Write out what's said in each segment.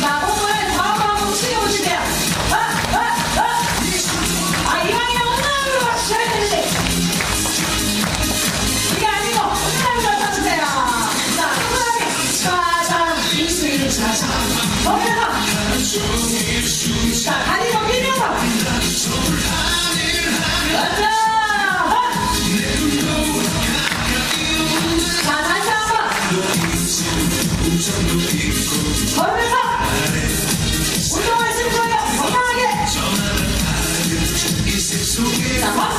Bye. 자,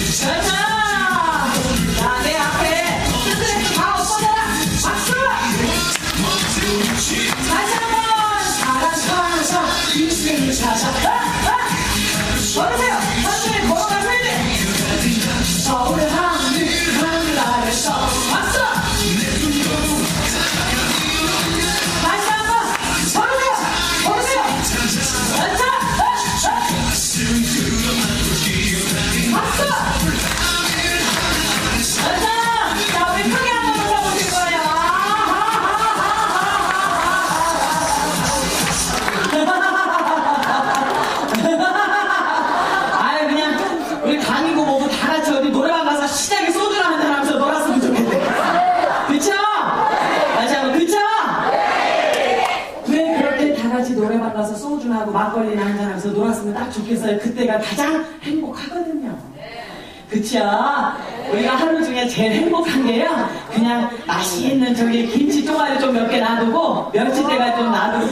Success. 같이 노래 만나서 소주나하고 막걸리나 한잔하면서 놀았으면 딱 좋겠어요. 그때가 가장 행복하거든요. 그쵸? 우리가 하루 중에 제일 행복한 게요. 그냥 맛있는 저기 김치 쪼가리 좀 몇 개 놔두고 멸치대가 좀 놔두고